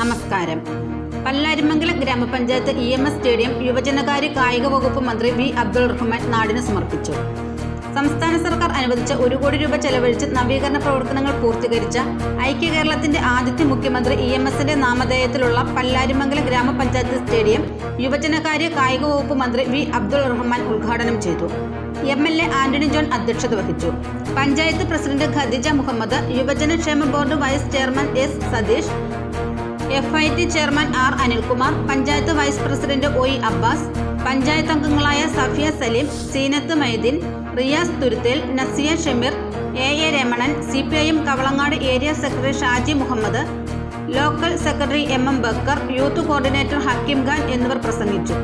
പുരസ്കാരം പല്ലാരിമംഗലം ഗ്രാമപഞ്ചായത്ത് E M S stadium യുവജനകാര്യ കായിക വകുപ്പ് മന്ത്രി വി. അബ്ദുൾ റഹ്മാൻ നാടിന് സമർപ്പിച്ചു. സംസ്ഥാന സർക്കാർ അനുവദിച്ച ഒരു കോടി രൂപ ചെലവഴിച്ച് നവീകരണ പ്രവർത്തനങ്ങൾ പൂർത്തീകരിച്ച ഐക്യ കേരളത്തിന്റെ ആദ്യത്തെ മുഖ്യമന്ത്രി ഇ എം എസിന്റെ നാമധേയത്തിലുള്ള പല്ലാരിമംഗലം ഗ്രാമപഞ്ചായത്ത് സ്റ്റേഡിയം യുവജനകാര്യ കായിക വകുപ്പ് മന്ത്രി വി. അബ്ദുൾ റഹ്മാൻ ഉദ്ഘാടനം ചെയ്തു. M L A Antony John അധ്യക്ഷത വഹിച്ചു. Panchayat president Khadija Muhammad യുവജനക്ഷേമ board vice chairman S Satheesh F I T chairman R Anilkumar panchayat vice president O E Abbas panchayat അംഗങ്ങളായ Safiya Saleem Seenath Maideen Riyas Thuruthel Nasiya Shameer A A Ramanan C P I M Kavalangad area secretary Shaji Muhammad local secretary M M Bakker youth coordinator Hakkim Khan എന്നിവർ പ്രസംഗിച്ചു.